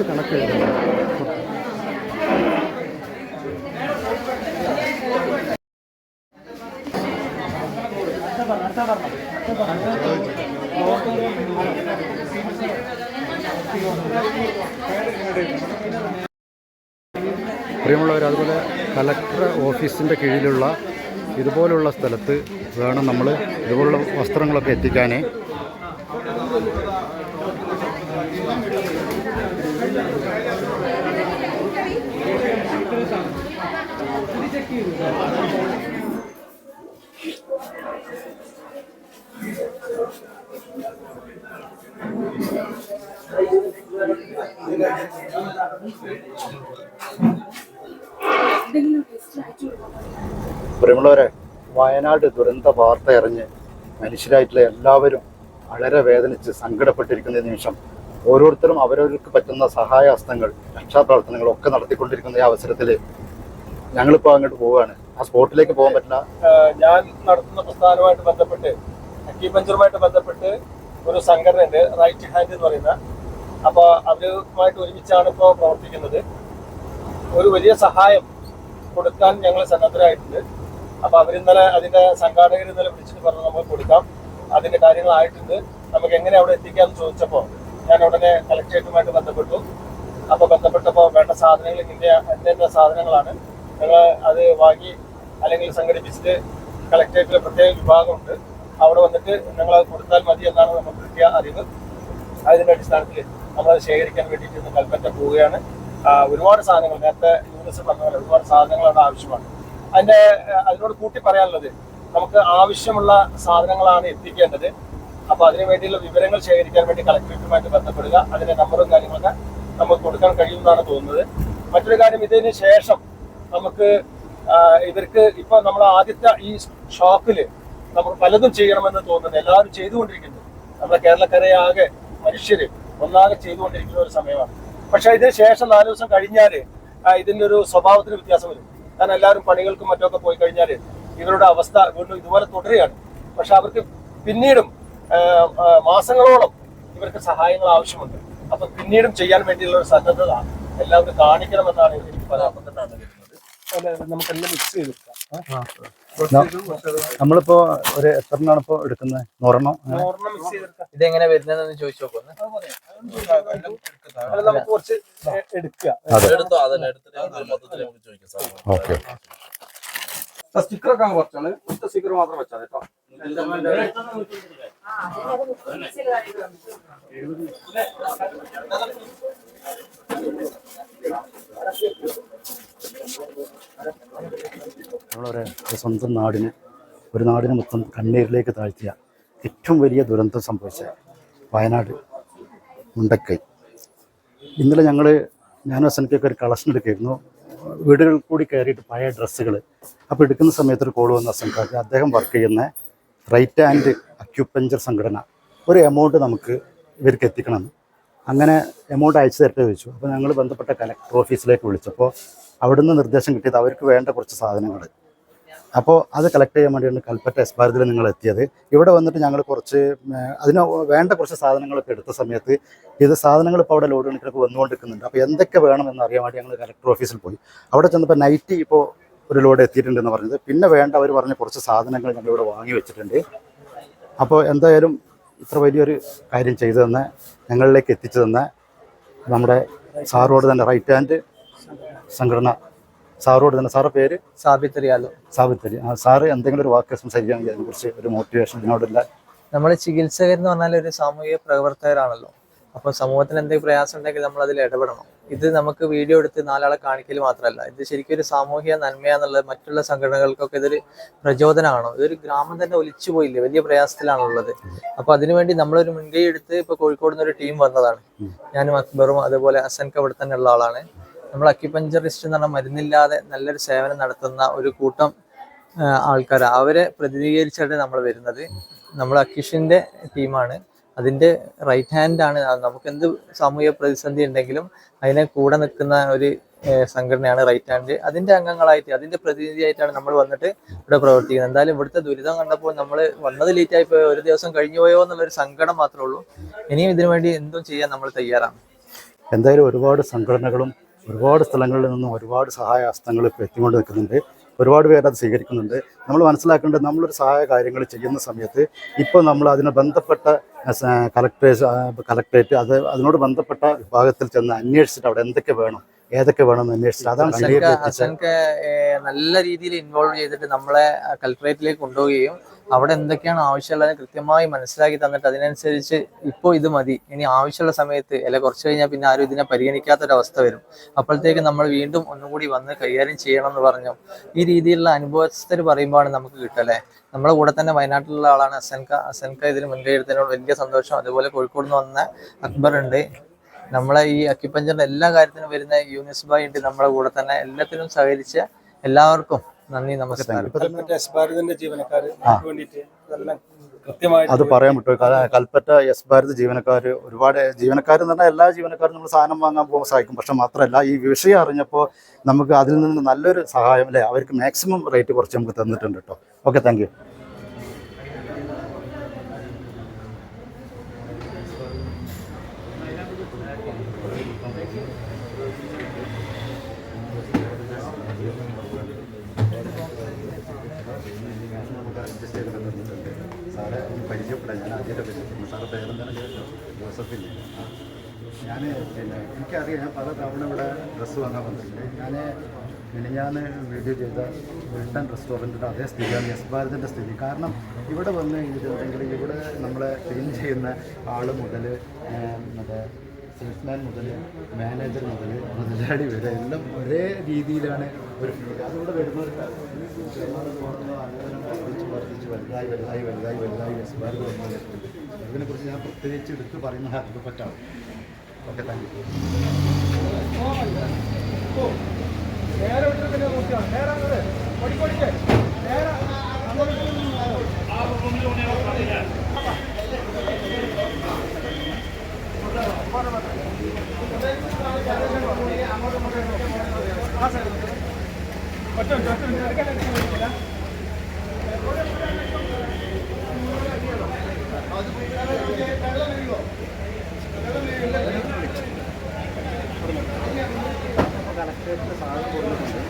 Correct കണക്ക് പ്രിയമുള്ളവർ അതുപോലെ കലക്ടർ ഓഫീസിന്റെ കീഴിലുള്ള ഇതുപോലുള്ള സ്ഥലത്ത് വേണം നമ്മൾ ഇതുപോലുള്ള വസ്ത്രങ്ങളൊക്കെ എത്തിക്കാൻ പ്രിയമുള്ളവരെ വയനാട് ദുരന്ത വാർത്ത അറിഞ്ഞ് മനുഷ്യരായിട്ടുള്ള എല്ലാവരും വളരെ വേദനിച്ച് സങ്കടപ്പെട്ടിരിക്കുന്ന നിമിഷം ഓരോരുത്തരും അവരവർക്ക് പറ്റുന്ന സഹായഹസ്തങ്ങൾ രക്ഷാപ്രവർത്തനങ്ങൾ ഒക്കെ നടത്തിക്കൊണ്ടിരിക്കുന്ന ഈ അവസരത്തിൽ ഞങ്ങളിപ്പോൾ അങ്ങോട്ട് പോവുകയാണ്. ആ സ്പോട്ടിലേക്ക് പോകാൻ പറ്റില്ല. ഞാൻ നടത്തുന്ന പ്രസ്ഥാനവുമായിട്ട് ബന്ധപ്പെട്ട് അക്യുപഞ്ചറുമായിട്ട് ബന്ധപ്പെട്ട് ഒരു സംഘടന ഉണ്ട് റൈറ്റ് ഹാൻഡ് എന്ന് പറയുന്ന. അപ്പോൾ അവരുമായിട്ട് ഒരുമിച്ചാണ് ഇപ്പോൾ പ്രവർത്തിക്കുന്നത്. ഒരു വലിയ സഹായം കൊടുക്കാൻ ഞങ്ങൾ സന്നദ്ധരായിട്ടുണ്ട്. അപ്പോൾ അവരിന്നലെ അതിന്റെ സംഘാടകർ ഇന്നലെ വിളിച്ചിട്ട് പറഞ്ഞു നമുക്ക് കൊടുക്കാം. അതിന്റെ കാര്യങ്ങളായിട്ടുണ്ട്. നമുക്ക് എങ്ങനെ അവിടെ എത്തിക്കാന്ന് ചോദിച്ചപ്പോൾ ഞാൻ ഉടനെ കളക്ടറേറ്റുമായിട്ട് ബന്ധപ്പെട്ടു. അപ്പൊ ബന്ധപ്പെട്ടപ്പോൾ വേണ്ട സാധനങ്ങൾ ഇന്ത്യ ഇന്ന സാധനങ്ങളാണ്. ഞങ്ങൾ അത് വാങ്ങി അല്ലെങ്കിൽ സംഘടിപ്പിച്ചിട്ട് കളക്ടറേറ്റിലെ പ്രത്യേക വിഭാഗമുണ്ട്. അവിടെ വന്നിട്ട് ഞങ്ങൾ കൊടുത്താൽ മതി എന്നാണ് നമുക്ക് കിട്ടിയ അറിവ്. അതിന്റെ അടിസ്ഥാനത്തിൽ നമ്മളത് ശേഖരിക്കാൻ വേണ്ടിയിട്ട് ഇന്ന് കൽപ്പറ്റ പോവുകയാണ്. ഒരുപാട് സാധനങ്ങൾ നേരത്തെ യൂണിസ് പറഞ്ഞ പോലെ ഒരുപാട് സാധനങ്ങൾ അവിടെ ആവശ്യമാണ്. അതിന്റെ അതിനോട് കൂട്ടി പറയാനുള്ളത് നമുക്ക് ആവശ്യമുള്ള സാധനങ്ങളാണ് എത്തിക്കേണ്ടത്. അപ്പൊ അതിനു വേണ്ടിയുള്ള വിവരങ്ങൾ ശേഖരിക്കാൻ വേണ്ടി കളക്ടറേറ്റുമായിട്ട് ബന്ധപ്പെടുക. അതിന്റെ നമ്പറും കാര്യങ്ങളൊക്കെ നമുക്ക് കൊടുക്കാൻ കഴിയുമെന്നാണ് തോന്നുന്നത്. മറ്റൊരു കാര്യം ഇതിന് ശേഷം നമുക്ക് ഇവർക്ക് ഇപ്പൊ നമ്മൾ ആദ്യത്തെ ഈ ഷോക്കിൽ നമ്മൾ പലതും ചെയ്യണമെന്ന് തോന്നുന്നത് എല്ലാവരും ചെയ്തുകൊണ്ടിരിക്കുന്നു നമ്മുടെ കേരളക്കരയാകെ മനുഷ്യര് ഒന്നാകെ ചെയ്തുകൊണ്ടിരിക്കുന്ന ഒരു സമയമാണ്. പക്ഷെ ഇതിന് ശേഷം നാല് ദിവസം കഴിഞ്ഞാൽ ഇതിന്റെ ഒരു സ്വഭാവത്തിന് വ്യത്യാസം വരും. കാരണം എല്ലാവരും പണികൾക്കും മറ്റൊക്കെ പോയി കഴിഞ്ഞാൽ ഇവരുടെ അവസ്ഥ വീണ്ടും ഇതുപോലെ തുടരുകയാണ്. പക്ഷെ അവർക്ക് പിന്നീടും മാസങ്ങളോളം ഇവർക്ക് സഹായങ്ങൾ ആവശ്യമുണ്ട്. അപ്പൊ പിന്നീടും ചെയ്യാൻ വേണ്ടിയുള്ള ഒരു സന്നദ്ധത എല്ലാവരും കാണിക്കണമെന്നാണ് എനിക്ക് പറയാൻ നമുക്കെല്ലാം മിക്സ് ചെയ്തെടുക്കാം. നമ്മളിപ്പോ ഒരു എത്ര എണ്ണാണ് ഇപ്പോൾ എടുക്കുന്നത്? നൂറെണ്ണം? നൂറെണ്ണം മിക്സ് ചെയ്തെടുക്കാം. ഇതെങ്ങനെ വരുന്നതെന്ന് ചോദിച്ചു നോക്കുന്നു നമുക്ക് കുറച്ച് എടുക്കുക. എടുത്തോ? അതന്നെ എടുത്തിട്ട് മൊത്തത്തിൽ നമുക്ക് ചോദിക്കാം. സാർ സ്റ്റിക്കർ ഒക്കെ കുറച്ചാണ്. ഒറ്റ സ്റ്റിക്കർ മാത്രം വെച്ചാൽ കേട്ടോ. നമ്മളൊരു സ്വന്തം നാടിന് ഒരു നാടിനെ മൊത്തം കണ്ണീരിലേക്ക് താഴ്ത്തിയ ഏറ്റവും വലിയ ദുരന്തം സംഭവിച്ച വയനാട് മുണ്ടക്കൈ. ഇന്നലെ ഞങ്ങൾ ഞാനും അസനക്കൊക്കെ ഒരു കളക്ഷൻ എടുക്കായിരുന്നു. വീടുകളിൽ കൂടി കയറിയിട്ട് പഴയ ഡ്രസ്സുകൾ അപ്പോൾ എടുക്കുന്ന സമയത്ത് ഒരു കോൾ വന്ന അസൻകാർക്ക് അദ്ദേഹം വർക്ക് ചെയ്യുന്ന റൈറ്റ് ആൻഡ് അക്യുപഞ്ചർ സംഘടന ഒരു എമൗണ്ട് നമുക്ക് ഇവർക്ക് എത്തിക്കണം. അങ്ങനെ എമൗണ്ട് അയച്ചു തരട്ടെ ചോദിച്ചു. അപ്പോൾ ഞങ്ങൾ ബന്ധപ്പെട്ട കലക്ടർ ഓഫീസിലേക്ക് വിളിച്ചപ്പോൾ അവിടുന്ന് നിർദ്ദേശം കിട്ടിയത് അവർക്ക് വേണ്ട കുറച്ച് സാധനങ്ങൾ അപ്പോൾ അത് കളക്ട് ചെയ്യാൻ വേണ്ടിയാണ് കൽപ്പറ്റ എസ് ഭാരതിൽ നിങ്ങൾ എത്തിയത്. ഇവിടെ വന്നിട്ട് ഞങ്ങൾ കുറച്ച് അതിന് വേണ്ട കുറച്ച് സാധനങ്ങളൊക്കെ എടുത്ത സമയത്ത് ഇത് സാധനങ്ങൾ ഇപ്പോൾ അവിടെ ലോഡ് കണക്കിലൊക്കെ വന്നുകൊണ്ടിരിക്കുന്നുണ്ട്. അപ്പോൾ എന്തൊക്കെ വേണമെന്ന് അറിയാൻ വേണ്ടി ഞങ്ങൾ കലക്ടർ ഓഫീസിൽ പോയി. അവിടെ ചെന്നപ്പോൾ നൈറ്റ് ഇപ്പോൾ ഒരു ലോഡ് എത്തിയിട്ടുണ്ടെന്ന് പറഞ്ഞത്. പിന്നെ വേണ്ട അവർ പറഞ്ഞ കുറച്ച് സാധനങ്ങൾ ഞങ്ങളിവിടെ വാങ്ങി വെച്ചിട്ടുണ്ട്. അപ്പോൾ എന്തായാലും ഇത്ര വലിയൊരു കാര്യം ചെയ്തു തന്നെ ഞങ്ങളിലേക്ക് എത്തിച്ചു തന്ന നമ്മുടെ സാറോട് തന്നെ റൈറ്റ് ഹാൻഡ് സംഘടന സാറോട് തന്നെ. സാറ് പേര്? സാബിത്തറിയാലോ സാബിത്രി ആ സാറ് എന്തെങ്കിലും ഒരു വാക്ക് സംസാരിക്കുകയാണെങ്കിൽ അതിനെക്കുറിച്ച് ഒരു മോട്ടിവേഷൻ ഇതിനോടുള്ള നമ്മൾ ചികിത്സകർ എന്ന് പറഞ്ഞാൽ ഒരു സാമൂഹിക പ്രവർത്തകരാണല്ലോ. അപ്പോൾ സമൂഹത്തിന് എന്തെങ്കിലും പ്രയാസം ഉണ്ടെങ്കിൽ നമ്മൾ അതിൽ ഇടപെടണം. ഇത് നമുക്ക് വീഡിയോ എടുത്ത് നാലാളെ കാണിക്കൽ മാത്രമല്ല ഇത് ശരിക്കും ഒരു സാമൂഹിക നന്മയാന്നുള്ളത് മറ്റുള്ള സംഘടനകൾക്കൊക്കെ ഇതൊരു പ്രചോദനമാണോ? ഇതൊരു ഗ്രാമം തന്നെ ഒലിച്ചു പോയില്ലേ? വലിയ പ്രയാസത്തിലാണുള്ളത്. അപ്പൊ അതിനുവേണ്ടി നമ്മളൊരു മുൻകൈ എടുത്ത് ഇപ്പൊ കോഴിക്കോട് നിന്ന് ഒരു ടീം വന്നതാണ്. ഞാനും അക്ബറും അതുപോലെ അസൻക്ക് അവിടെ തന്നെ ഉള്ള ആളാണ്. നമ്മൾ അക്യുപഞ്ചറിസ്റ്റ് എന്ന് പറഞ്ഞാൽ മരുന്നില്ലാതെ നല്ലൊരു സേവനം നടത്തുന്ന ഒരു കൂട്ടം ആൾക്കാർ അവരെ പ്രതിനിധീകരിച്ചാണ് നമ്മൾ വരുന്നത്. നമ്മൾ അക്യുഷിന്റെ ടീമാണ്. അതിന്റെ റൈറ്റ് ഹാൻഡ് ആണ്. നമുക്ക് എന്ത് സാമൂഹിക പ്രതിസന്ധി ഉണ്ടെങ്കിലും അതിനെ കൂടെ നിൽക്കുന്ന ഒരു സംഘടനയാണ് റൈറ്റ് ഹാൻഡ് അതിന്റെ അംഗങ്ങളായിട്ട് അതിന്റെ പ്രതിനിധിയായിട്ടാണ് നമ്മൾ വന്നിട്ട് ഇവിടെ പ്രവർത്തിക്കുന്നത്. എന്തായാലും ഇവിടുത്തെ ദുരിതം കണ്ടപ്പോൾ നമ്മൾ വന്നത് ലേറ്റ് ആയിപ്പോയോ ഒരു ദിവസം കഴിഞ്ഞു പോയോ എന്നുള്ളൊരു സങ്കടം മാത്രമേ ഉള്ളൂ. ഇനിയും ഇതിനു വേണ്ടി എന്തും ചെയ്യാൻ നമ്മൾ തയ്യാറാണ്. എന്തായാലും ഒരുപാട് സംഘടനകളും ഒരുപാട് സ്ഥലങ്ങളിൽ നിന്നും ഒരുപാട് സഹായ ഹസ്തങ്ങൾ ഇപ്പോൾ എത്തിക്കൊണ്ട് നിൽക്കുന്നുണ്ട്. ഒരുപാട് പേര് അത് സ്വീകരിക്കുന്നുണ്ട്. നമ്മൾ മനസ്സിലാക്കേണ്ടത് നമ്മളൊരു സഹായ കാര്യങ്ങൾ ചെയ്യുന്ന സമയത്ത് ഇപ്പോൾ നമ്മൾ അതിന് ബന്ധപ്പെട്ട കളക്ടറേറ്റ് കളക്ടറേറ്റ് അത് അതിനോട് ബന്ധപ്പെട്ട വിഭാഗത്തിൽ ചെന്ന് അന്വേഷിച്ചിട്ട് അവിടെ എന്തൊക്കെ വേണം ഏതൊക്കെ വേണമെന്ന് അന്വേഷിച്ചു അതാണ് ഹസൻക ക്ലിയർ എത്തിച്ച് ഹസൻക ഏഹ്, നല്ല രീതിയിൽ ഇൻവോൾവ് ചെയ്തിട്ട് നമ്മളെ കളക്ടറേറ്റിലേക്ക് കൊണ്ടുപോവുകയും അവിടെ എന്തൊക്കെയാണ് ആവശ്യമുള്ളത് കൃത്യമായി മനസ്സിലാക്കി തന്നിട്ട് അതിനനുസരിച്ച് ഇപ്പോൾ ഇത് മതി. ഇനി ആവശ്യമുള്ള സമയത്ത് അല്ല കുറച്ച് കഴിഞ്ഞാൽ പിന്നെ ആരും ഇതിനെ പരിഗണിക്കാത്തൊരവസ്ഥ വരും. അപ്പോഴത്തേക്ക് നമ്മൾ വീണ്ടും ഒന്നുകൂടി വന്ന് കൈകാര്യം ചെയ്യണം എന്ന് പറഞ്ഞു. ഈ രീതിയിലുള്ള അനുഭവസ്ഥർ പറയുമ്പോഴാണ് നമുക്ക് കിട്ടല്ലേ നമ്മളെ കൂടെ തന്നെ വയനാട്ടിലുള്ള ആളാണ് അസൻക അസൻക ഇതിന് മുൻകൈ എടുത്തതിനോട് വലിയ സന്തോഷം. അതുപോലെ കോഴിക്കോട് നിന്ന് വന്ന അക്ബർ ഉണ്ട് നമ്മളെ ഈ അക്യുപഞ്ചറിന്റെ എല്ലാ കാര്യത്തിനും വരുന്ന യൂണിസ് ബായ് ഉണ്ട് നമ്മുടെ കൂടെ തന്നെ. എല്ലാത്തിനും സഹകരിച്ച എല്ലാവർക്കും നന്ദി നമസ്കാരം. ഇപ്പൊ തന്നെ എസ് ഭാരതിന്റെ ജീവനക്കാർ വേണ്ടിയിട്ട് ഇതെല്ലാം കൃത്യമായിട്ട് അത് പറയാൻ പറ്റും കൽപ്പറ്റ എസ് ഭാരത് ജീവനക്കാർ ഒരുപാട് ജീവനക്കാർ എന്ന് പറഞ്ഞാൽ എല്ലാ ജീവനക്കാരും നമ്മൾ സാധനം വാങ്ങാൻ പോകുമ്പോൾ സഹായിക്കും. പക്ഷെ മാത്രമല്ല ഈ വിഷയം അറിഞ്ഞപ്പോൾ നമുക്ക് അതിൽ നിന്ന് നല്ലൊരു സഹായം അല്ലേ? അവർക്ക് മാക്സിമം റേറ്റ് കുറച്ച് നമുക്ക് തന്നിട്ടുണ്ട് കേട്ടോ. ഓക്കെ താങ്ക് സാറെ ഒന്ന് പരിചയപ്പെടാൻ ഞാൻ ആദ്യമായിട്ട് പരിചയപ്പെടുന്നു സാറ് പേരെന്താണ് ജോസഫില്ലേ? ഞാൻ പിന്നെ എനിക്കറിയാം ഞാൻ പല തവണ ഇവിടെ ഡ്രസ്സ് വാങ്ങാൻ വന്നിട്ടുണ്ട്. ഞാൻ ഞാൻ വീഡിയോ ചെയ്ത വെട്ടൻ റെസ്റ്റോറന്റിന്റെ അതേ സ്ഥിതിയാണ് യെസ് ഭാരതിന്റെ സ്ഥിതി. കാരണം ഇവിടെ വന്ന് കഴിഞ്ഞിട്ടുണ്ടെങ്കിൽ ഇവിടെ നമ്മളെ ക്ലീൻ ചെയ്യുന്ന ആൾ മുതൽ മറ്റേ സെയിൽസ്മാൻ മുതൽ മാനേജർ മുതൽ മുതലാളി വരെ എല്ലാം ഒരേ രീതിയിലാണ് ഒരു ഫീൽ അതുകൂടെ വരുന്നവർക്ക് വർദ്ധിച്ച് വർദ്ധിച്ച് വലുതായി വലുതായി വലുതായി വലുതായി എസ് ഭാരത് വന്നത് ഇതിനെക്കുറിച്ച് ഞാൻ പ്രത്യേകിച്ച് എടുത്ത് പറയുന്നത് പറയുന്ന പറ്റാണ് ഓക്കെ താങ്ക് യു നേരെ വിട്ടിട്ട് പിന്നെ നോക്കിയാണ് നേരെ അങ്ങോട്ട് ഓടിക്കോടിക്ക് നേരെ ഒറ്റ ഒറ്റ ഒറ്റ എടുക്കാൻ എടുക്കാൻ കളക്ടറേറ്റിൽ സാധനം കൊടുക്കുന്നുണ്ട്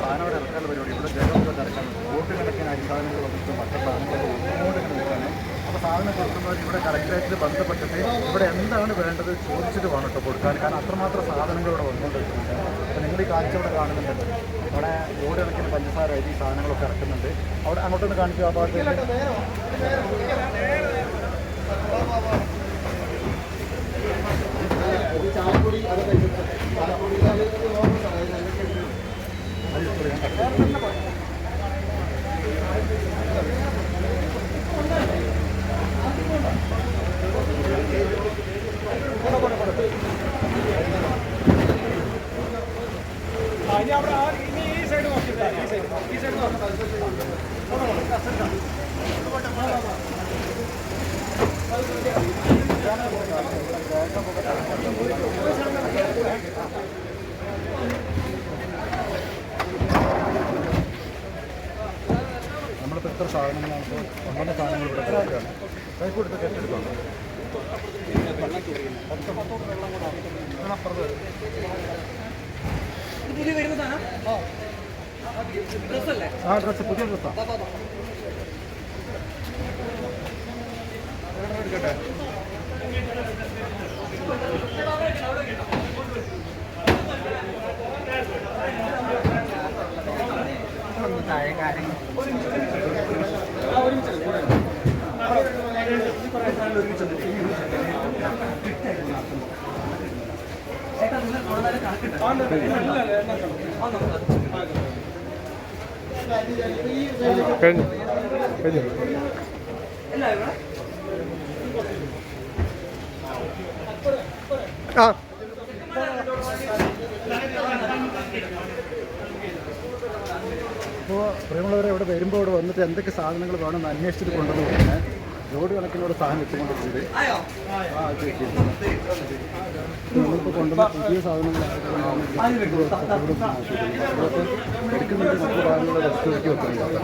സാധനം അവിടെ ഇറക്കാനുള്ള പരിപാടി ഇവിടെ ജഗമൊക്കെ ഇറക്കാനുണ്ട് ബോട്ട് കണക്കിന് അരിസാധനങ്ങൾ വന്നിട്ട് മറ്റു സാധനങ്ങൾ ഇങ്ങോട്ട് ഇങ്ങനെ നിൽക്കാണ് അപ്പോൾ സാധനം കൊടുക്കുന്നവർ ഇവിടെ കളക്ടറേറ്റിൽ ബന്ധപ്പെട്ടിട്ട് ഇവിടെ എന്താണ് വേണ്ടത് ചോദിച്ചിട്ട് വേണം കേട്ടോ കൊടുക്കാൻ. കാരണം അത്രമാത്രം സാധനങ്ങൾ ഇവിടെ വന്നുകൊണ്ടിരിക്കുന്നുണ്ട്. അപ്പോൾ നിങ്ങൾ ഈ കാഴ്ച ഇവിടെ കാണുന്നുണ്ട്. ഇവിടെ ബോർഡ് ഇറക്കുന്ന പഞ്ചസാര അരി സാധനങ്ങളൊക്കെ ഇറക്കുന്നുണ്ട്. അവിടെ അങ്ങോട്ടൊന്ന് കാണിക്കുക ആ ഭാഗത്തേക്ക് ആ, ഇനി അവിടെ ആ- ഇനി ഈ സൈഡ് നോക്കിയിട്ടാ ഈ സൈഡ് ഈ സൈഡ് നോക്കാം നമ്മളിപ്പോൾ എത്ര സാധനങ്ങളാണ്? ഇപ്പോൾ സാധനങ്ങൾ ഇവിടെ കിടക്കുകയാണ്. കൈക്ക് കൊടുത്ത് കെട്ടെടുക്കണം ആ ഡ്രസ്സ് പുതിയ ഡ്രസ്സാണ് കഴിഞ്ഞു? കഴിഞ്ഞു? ആ. അപ്പോൾ പ്രിയമുള്ളവരെ ഇവിടെ വരുമ്പോൾ ഇവിടെ വന്നിട്ട് എന്തൊക്കെ സാധനങ്ങൾ വേണമെന്ന് അന്വേഷിച്ചിട്ട് കൊണ്ടുവന്ന് പറഞ്ഞാൽ ലോഡ് കണക്കിനോട് സാധനം എത്തിക്കൊണ്ടിട്ടുണ്ട് ആ കൊണ്ടുവന്ന പുതിയ സാധനങ്ങൾ എടുക്കുന്നുണ്ട്. മറ്റു ഭാഗങ്ങളുടെ വസ്തുവിലേക്ക് വെക്കുന്നുണ്ട്